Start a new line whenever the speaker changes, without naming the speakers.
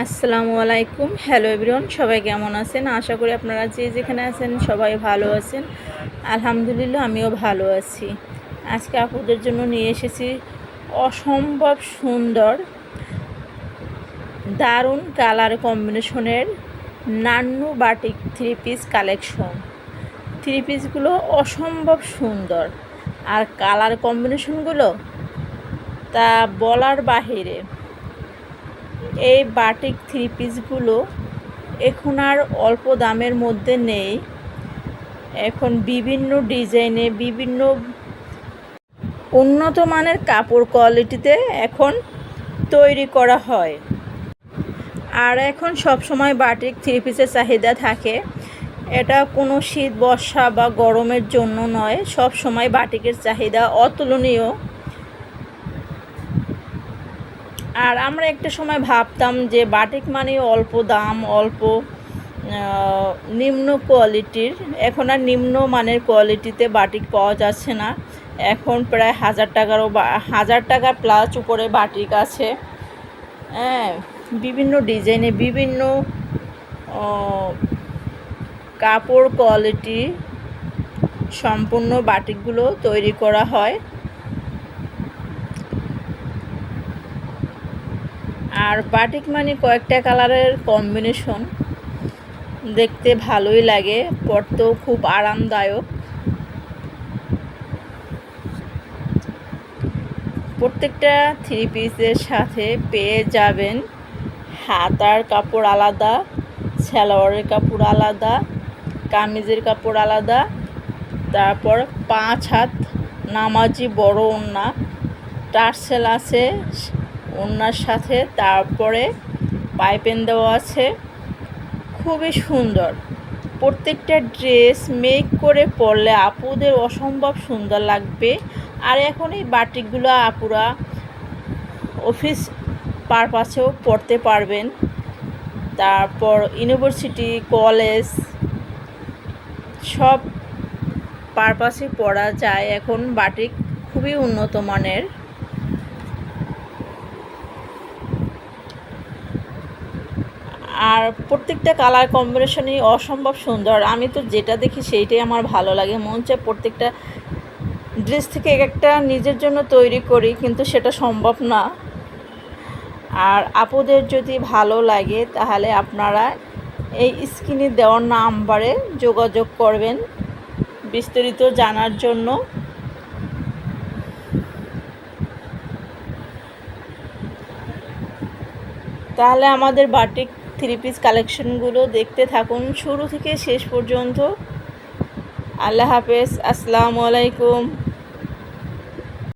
আসসালামু আলাইকুম। Hello everyone সবাই কেমন আছেন? আশা করি আপনারা যে যেখানে আছেন সবাই ভালো আছেন। আলহামদুলিল্লাহ, আমিও ভালো আছি। আজকে আপুদের জন্য নিয়ে এসেছি অসম্ভব সুন্দর, দারুণ কালার কম্বিনেশনের Nannu batik three piece collection three পিসগুলো অসম্ভব সুন্দর। আর কালার কম্বিনেশনগুলো তা বলার বাহিরে এই বাটিক থ্রি পিসগুলো এখন আর অল্প দামের মধ্যে নেই। এখন বিভিন্ন ডিজাইনে, বিভিন্ন উন্নত মানের কাপড় কোয়ালিটিতে এখন তৈরি করা হয়। আর এখন সব সময় বাটিক থ্রি পিসের চাহিদা থাকে। এটা কোনো শীত, বর্ষা বা গরমের জন্য নয় সব সময় বাটিকের চাহিদা অতুলনীয়। আর আমরা একটা সময় ভাবতাম যে বাটিক মানে অল্প দাম, অল্প নিম্ন কোয়ালিটির। এখন আর নিম্ন মানের কোয়ালিটিতে বাটিক পাওয়া যাচ্ছে না। এখন প্রায় হাজার টাকারও হাজার টাকা প্লাস উপরে বাটিক আছে। হ্যাঁ বিভিন্ন ডিজাইনে বিভিন্ন কাপড় কোয়ালিটি সম্পূর্ণ বাটিকগুলো তৈরি করা হয়। আর বাটিক মানে কয়েকটা কালারের কম্বিনেশন দেখতে ভালোই লাগে, পরতেও খুব আরামদায়ক। প্রত্যেকটা থ্রি পিসের সাথে পেয়ে যাবেন। হাতার কাপড় আলাদা, সালোয়ারের কাপড় আলাদা, কামিজের কাপড় আলাদা। তারপর পাঁচ হাত, নামাজি বড় ওন্না টার্সেল আছে ওনার সাথে, তারপরে পাইপেন দেওয়া আছে। খুবই সুন্দর। প্রত্যেকটা ড্রেস মেক করে পরলে আপুদের অসম্ভব সুন্দর লাগবে। আর এখন এই বাটিকগুলো আপুরা অফিস পারপাসেও পড়তে পারবেন। তারপর ইউনিভার্সিটি, কলেজ সব পারপাসে পড়া যায়। এখন বাটিক খুবই উন্নত মানের। আর প্রত্যেকটা কালার কম্বিনেশনই অসম্ভব সুন্দর। আমি তো যেটা দেখি সেইটাই আমার ভালো লাগে। মন চায় প্রত্যেকটা ড্রেস থেকে এক একটা নিজের জন্য তৈরি করি, কিন্তু সেটা সম্ভব না। আর আপুদের যদি ভালো লাগে, তাহলে আপনারা এই স্ক্রিনে দেওয়ার নাম্বারে যোগাযোগ করবেন বিস্তারিত জানার জন্য। তাহলে আমাদের বাটিক থ্রি পিস কালেকশনগুলো দেখতে থাকুন। শুরু থেকে শেষ পর্যন্ত। আল্লাহ হাফেজ। আসসালামু আলাইকুম।